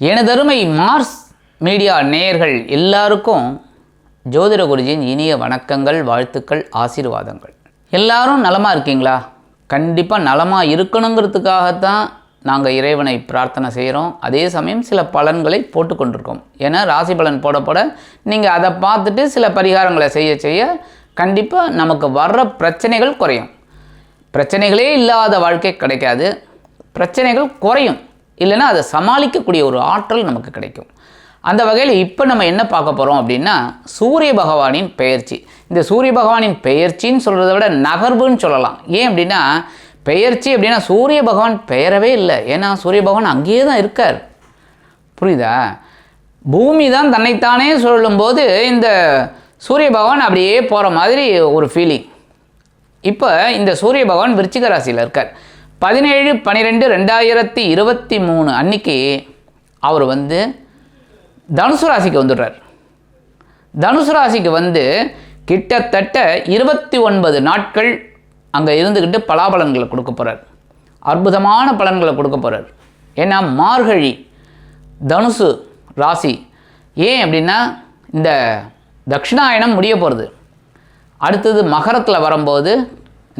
எனதருமை Mars media நேயர்கள் எல்லாருக்கும் ஜோதிட குருஜியின் இனிய வணக்கங்கள் வாழ்த்துக்கள் ஆசீர்வாதங்கள். எல்லாரும் நலமாக இருக்கீங்களா? கண்டிப்பாக நலமாக இருக்கணுங்கிறதுக்காகத்தான் நாங்கள் இறைவனை பிரார்த்தனை செய்கிறோம் அதே சமயம் சில பலன்களை போட்டுக்கொண்டிருக்கோம் ஏன்னா ராசி பலன் போட போட நீங்கள் அதை பார்த்துட்டு சில பரிகாரங்களை செய்ய செய்ய கண்டிப்பாக நமக்கு வர்ற பிரச்சனைகள் குறையும். பிரச்சனைகளே இல்லாத வாழ்க்கை கிடைக்காது. பிரச்சனைகள் குறையும். இல்லைன்னா அதை சமாளிக்கக்கூடிய ஒரு ஆற்றல் நமக்கு கிடைக்கும். அந்த வகையில் இப்போ நம்ம என்ன பார்க்க போகிறோம் அப்படின்னா சூரிய பகவானின் பெயர்ச்சி. இந்த சூரிய பகவானின் பெயர்ச்சின்னு சொல்கிறத விட நகர்வுன்னு சொல்லலாம். ஏன் அப்படின்னா பெயர்ச்சி அப்படின்னா சூரிய பகவான் பெயரவே இல்லை. ஏன்னா சூரிய பகவான் அங்கேயே தான் இருக்கார். புரியுதா? பூமி தான் தன்னைத்தானே சொல்லும்போது இந்த சூரிய பகவான் அப்படியே போகிற மாதிரி ஒரு ஃபீலிங் இப்போ இந்த சூரிய பகவான் விருச்சிக ராசியில் இருக்கார். பதினேழு பன்னிரெண்டு ரெண்டாயிரத்தி இருபத்தி மூணு அன்னைக்கு அவர் வந்து தனுசு ராசிக்கு வந்துடுறார். தனுசு ராசிக்கு வந்து கிட்டத்தட்ட இருபத்தி ஒன்பது நாட்கள் அங்கே இருந்துக்கிட்டு பலாபலன்களை கொடுக்க போகிறார் அற்புதமான பலன்களை கொடுக்க போகிறார் ஏன்னா மார்கழி தனுசு ராசி ஏன் அப்படின்னா இந்த தட்சிணாயனம் முடிய போகிறது அடுத்தது மகரத்தில் வரும்போது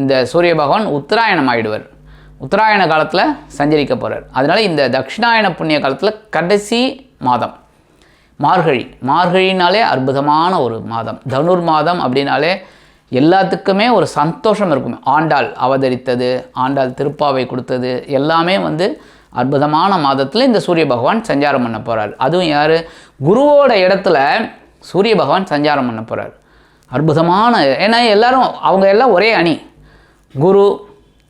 இந்த சூரிய பகவான் உத்தராயணம் ஆயிடுவார். உத்தராயண காலத்தில் சஞ்சரிக்க போகிறார் அதனால் இந்த தட்சிணாயன புண்ணிய காலத்தில் கடைசி மாதம். மார்கழி. மார்கழினாலே அற்புதமான ஒரு மாதம். தனுர் மாதம் அப்படின்னாலே எல்லாத்துக்குமே ஒரு சந்தோஷம் இருக்கும். ஆண்டாள் அவதரித்தது ஆண்டாள் திருப்பாவை கொடுத்தது எல்லாமே வந்து அற்புதமான மாதத்தில் இந்த சூரிய பகவான் சஞ்சாரம் பண்ண போகிறார் அதுவும் யார்? குருவோட இடத்துல சூரிய பகவான் சஞ்சாரம் பண்ண போகிறார் அற்புதமான ஏன்னா எல்லாரும் அவங்க எல்லாம் ஒரே அணி. குரு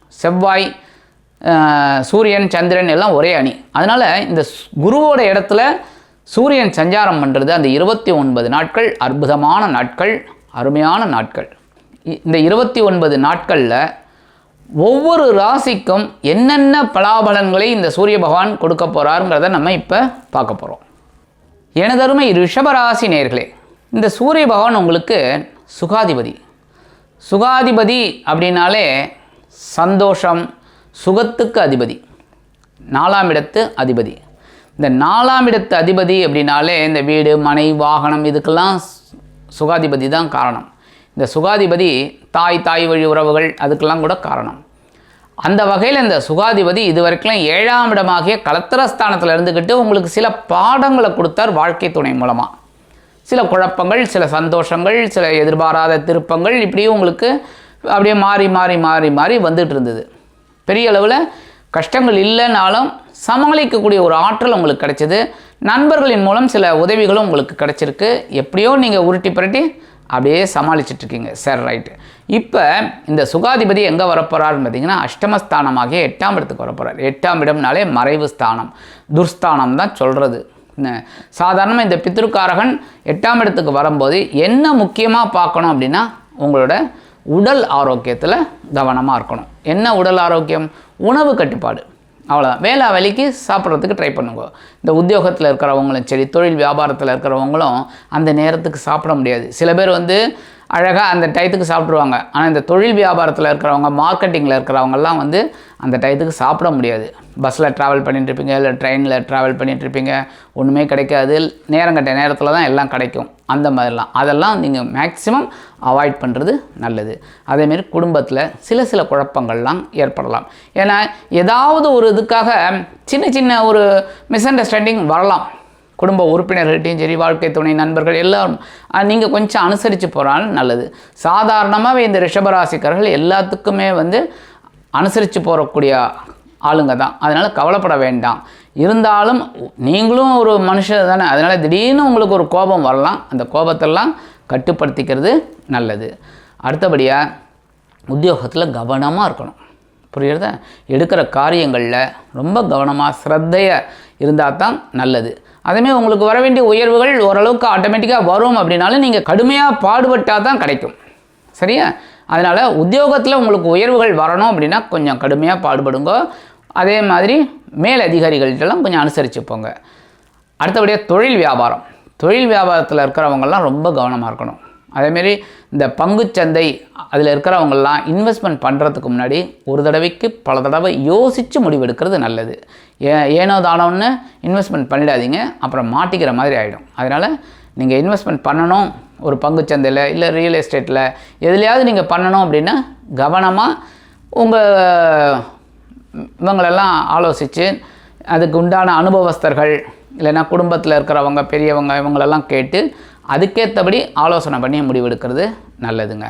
செவ்வாய் சூரியன் சந்திரன் எல்லாம் ஒரே அணி. அதனால் இந்த ஸ்- குருவோட இடத்துல சூரியன் சஞ்சாரம் பண்ணுறது அந்த இருபத்தி ஒன்பது நாட்கள் அற்புதமான நாட்கள் அருமையான நாட்கள். இந்த இருபத்தி ஒன்பது நாட்களில் ஒவ்வொரு ராசிக்கும் என்னென்ன பலாபலன்களை இந்த சூரிய பகவான் கொடுக்க போகிறாருங்கிறத நம்ம இப்போ பார்க்க போகிறோம் எனதருமை ரிஷபராசி நேர்களே இந்த சூரிய பகவான் உங்களுக்கு சுகாதிபதி. சுகாதிபதி அப்படின்னாலே சந்தோஷம் சுகத்துக்கு அதிபதி. நாலாம் இடத்து அதிபதி. இந்த நாலாம் இடத்து அதிபதி அப்படின்னாலே இந்த வீடு மனை வாகனம் இதுக்கெல்லாம் சுகாதிபதி தான் காரணம். இந்த சுகாதிபதி தாய் தாய் வழி உறவுகள் அதுக்கெல்லாம் கூட காரணம். அந்த வகையில் இந்த சுகாதிபதி இது வரைக்கும் ஏழாம் இடமாகிய கலத்திரஸ்தானத்தில் இருந்துக்கிட்டு உங்களுக்கு சில பாடங்களை கொடுத்தார் வாழ்க்கை துணை மூலமாக சில குழப்பங்கள் சில சந்தோஷங்கள் சில எதிர்பாராத திருப்பங்கள் இப்படியும் உங்களுக்கு அப்படியே மாறி மாறி மாறி மாறி வந்துட்டு இருந்தது. பெரிய அளவில் கஷ்டங்கள் இல்லைனாலும் சமாளிக்கக்கூடிய ஒரு ஆற்றல் உங்களுக்கு கிடைச்சிது. நண்பர்களின் மூலம் சில உதவிகளும் உங்களுக்கு கிடச்சிருக்கு. எப்படியோ நீங்கள் உருட்டி புரட்டி அப்படியே சமாளிச்சிட்டு இருக்கீங்க சரி ரைட்டு. இப்போ இந்த சுகாதிபதி எங்கே வரப்போறாருன்னு பார்த்தீங்கன்னா அஷ்டமஸ்தானமாகிய எட்டாம் இடத்துக்கு வரப்போகிறார் எட்டாம் இடம்னாலே மறைவு ஸ்தானம். துர்ஸ்தானம் தான் சொல்கிறது சாதாரணமாக இந்த பித்ருக்காரகன் எட்டாம் இடத்துக்கு வரும்போது என்ன முக்கியமாக பார்க்கணும் அப்படின்னா உங்களோட உடல் ஆரோக்கியத்தில் கவனமாக இருக்கணும். என்ன உடல் ஆரோக்கியம்? உணவு கட்டுப்பாடு. அவ்வளோதான் வேலை வேலைக்கு சாப்பிட்றதுக்கு ட்ரை பண்ணுங்க. இந்த உத்தியோகத்தில் இருக்கிறவங்களும் சரி தொழில் வியாபாரத்தில் இருக்கிறவங்களும் அந்த நேரத்துக்கு சாப்பிட முடியாது. சில பேர் வந்து அழகாக அந்த டயத்துக்கு சாப்பிட்ருவாங்க ஆனால் இந்த தொழில் வியாபாரத்தில் இருக்கிறவங்க மார்க்கெட்டிங்கில் இருக்கிறவங்கெல்லாம் வந்து அந்த டயத்துக்கு சாப்பிட முடியாது. பஸ்ஸில் ட்ராவல் பண்ணிட்டுருப்பீங்க இல்லை ட்ரெயினில் ட்ராவல் பண்ணிகிட்ருப்பீங்க ஒன்றுமே கிடைக்காது. நேரம் கட்ட நேரத்தில் தான் எல்லாம் கிடைக்கும். அந்த மாதிரிலாம். அதெல்லாம் நீங்கள் மேக்ஸிமம் அவாய்ட் பண்ணுறது நல்லது. அதேமாரி குடும்பத்தில் சில சில குழப்பங்கள்லாம் ஏற்படலாம். ஏன்னா ஏதாவது ஒரு இதுக்காக சின்ன சின்ன ஒரு மிஸ் அண்டர்ஸ்டாண்டிங் வரலாம். குடும்ப உறுப்பினர்கள்ட்டையும் சரி வாழ்க்கை துணை நண்பர்கள் எல்லாரும் நீங்கள் கொஞ்சம் அனுசரித்து போகிறாலும் நல்லது. சாதாரணமாகவே இந்த ரிஷபராசிக்காரர்கள் எல்லாத்துக்குமே வந்து அனுசரித்து போகக்கூடிய ஆளுங்க தான். அதனால் கவலைப்பட வேண்டாம். இருந்தாலும் நீங்களும் ஒரு மனுஷன் தானே அதனால் திடீர்னு உங்களுக்கு ஒரு கோபம் வரலாம். அந்த கோபத்தெல்லாம் கட்டுப்படுத்திக்கிறது நல்லது. அடுத்தபடியாக உத்தியோகத்தில் கவனமாக இருக்கணும். புரியுறதா எடுக்கிற காரியங்களில் ரொம்ப கவனமாக ஸ்ரத்தையாக இருந்தால் தான் நல்லது. அதேமாதிரி உங்களுக்கு வர வேண்டிய உயர்வுகள் ஓரளவுக்கு ஆட்டோமேட்டிக்காக வரும் அப்படின்னாலும் நீங்கள் கடுமையாக பாடுபட்டால் தான் கிடைக்கும். சரியா? அதனால் உத்தியோகத்தில் உங்களுக்கு உயர்வுகள் வரணும் அப்படின்னா கொஞ்சம் கடுமையாக பாடுபடுங்க. அதே மாதிரி மேல் அதிகாரிகள்கிட்டலாம் கொஞ்சம் அனுசரித்து போங்க அடுத்தபடியாக தொழில் வியாபாரம். தொழில் வியாபாரத்தில் இருக்கிறவங்கெல்லாம் ரொம்ப கவனமாக இருக்கணும். அதேமாரி இந்த பங்குச்சந்தை அதில் இருக்கிறவங்கெல்லாம் இன்வெஸ்ட்மெண்ட் பண்ணுறதுக்கு முன்னாடி ஒரு தடவைக்கு பல தடவை யோசித்து முடிவெடுக்கிறது நல்லது. ஏ ஏனோ தானோன்னு இன்வெஸ்ட்மெண்ட் பண்ணிடாதீங்க அப்புறம் மாட்டிக்கிற மாதிரி ஆகிடும் அதனால் நீங்கள் இன்வெஸ்ட்மெண்ட் பண்ணணும் ஒரு பங்குச்சந்தையில் இல்லை ரியல் எஸ்டேட்டில் எதுலையாவது நீங்கள் பண்ணணும் அப்படின்னா கவனமாக உங்கள் இவங்களெல்லாம் ஆலோசித்து அதுக்கு உண்டான அனுபவஸ்தர்கள் இல்லைன்னா குடும்பத்தில் இருக்கிறவங்க பெரியவங்க இவங்களெல்லாம் கேட்டு அதுக்கேற்றபடி ஆலோசனை பண்ணி முடிவெடுக்கிறது நல்லதுங்க.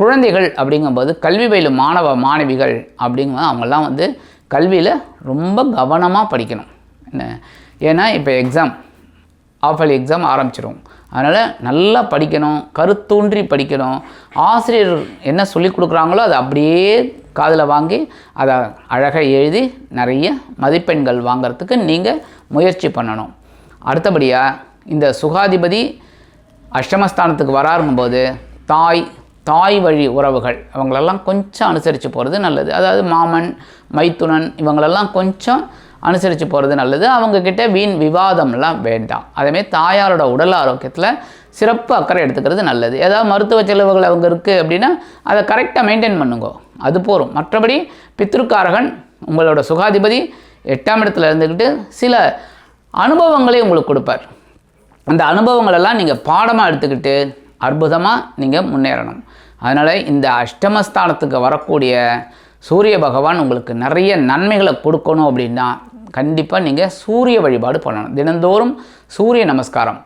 குழந்தைகள் அப்படிங்கும்போது கல்வி பயிலும் மாணவ மாணவிகள் அப்படிங்கும்போது அவங்கெல்லாம் வந்து கல்வியில் ரொம்ப கவனமாக படிக்கணும். என்ன? ஏன்னா இப்போ எக்ஸாம் ஆஃபல் எக்ஸாம் ஆரம்பிச்சிடும் அதனால் நல்லா படிக்கணும் கருத்தூன்றி படிக்கணும். ஆசிரியர் என்ன சொல்லி கொடுக்குறாங்களோ அதை அப்படியே காதில் வாங்கி அதை அழகாக எழுதி நிறைய மதிப்பெண்கள் வாங்குறதுக்கு நீங்கள் முயற்சி பண்ணணும். அடுத்தபடியாக இந்த சுகாதிபதி அஷ்டமஸ்தானத்துக்கு வராருங்கும்போது தாய் தாய் வழி உறவுகள் அவங்களெல்லாம் கொஞ்சம் அனுசரித்து போகிறது நல்லது. அதாவது மாமன் மைத்துனன் இவங்களெல்லாம் கொஞ்சம் அனுசரித்து போகிறது நல்லது. அவங்கக்கிட்ட வீண் விவாதம்லாம் வேண்டாம். அதேமாரி தாயாரோட உடல் ஆரோக்கியத்தில் சிறப்பு அக்கறை எடுத்துக்கிறது நல்லது. ஏதாவது மருத்துவ செலவுகள் அவங்க இருக்குது அப்படின்னா அதை கரெக்டாக மெயின்டைன் பண்ணுங்க. அது போகும் மற்றபடி பித்ருக்காரகன் உங்களோட சுகாதிபதி எட்டாம் இடத்துல இருந்துக்கிட்டு சில அனுபவங்களை உங்களுக்கு கொடுப்பார். அந்த அனுபவங்களெல்லாம் நீங்கள் பாடமாக எடுத்துக்கிட்டு அற்புதமாக நீங்கள் முன்னேறணும். அதனால் இந்த அஷ்டமஸ்தானத்துக்கு வரக்கூடிய சூரிய பகவான் உங்களுக்கு நிறைய நன்மைகளை கொடுக்கணும் அப்படின்னா கண்டிப்பாக நீங்கள் சூரிய வழிபாடு பண்ணணும். தினந்தோறும் சூரிய நமஸ்காரம்.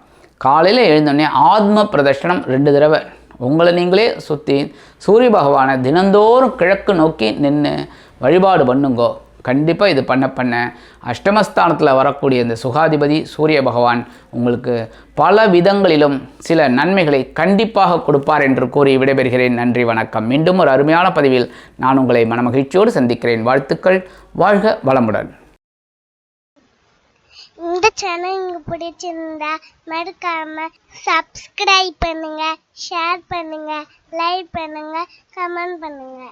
காலையில் எழுந்தோடனே ஆத்ம பிரதர்ஷனம் ரெண்டு தடவை. உங்களை நீங்களே சுற்றி சூரிய பகவானை தினந்தோறும் கிழக்கு நோக்கி நின்று வழிபாடு பண்ணுங்கோ. கண்டிப்பாக இது பண்ண பண்ண அஷ்டமஸ்தானத்தில் வரக்கூடிய இந்த சுகாதிபதி சூரிய பகவான் உங்களுக்கு பல விதங்களிலும் சில நன்மைகளை கண்டிப்பாக கொடுப்பார் என்று கூறி விடைபெறுகிறேன். நன்றி வணக்கம். மீண்டும் ஒரு அருமையான பதிவில் நான் உங்களை மனமகிழ்ச்சியோடு சந்திக்கிறேன். வாழ்த்துக்கள். வாழ்க வளமுடன். இந்த சேனல் உங்களுக்கு பிடிச்சிருந்தா மறக்காம சப்ஸ்கிரைப் பண்ணுங்க ஷேர் பண்ணுங்க லைக் பண்ணுங்க கமெண்ட் பண்ணுங்க.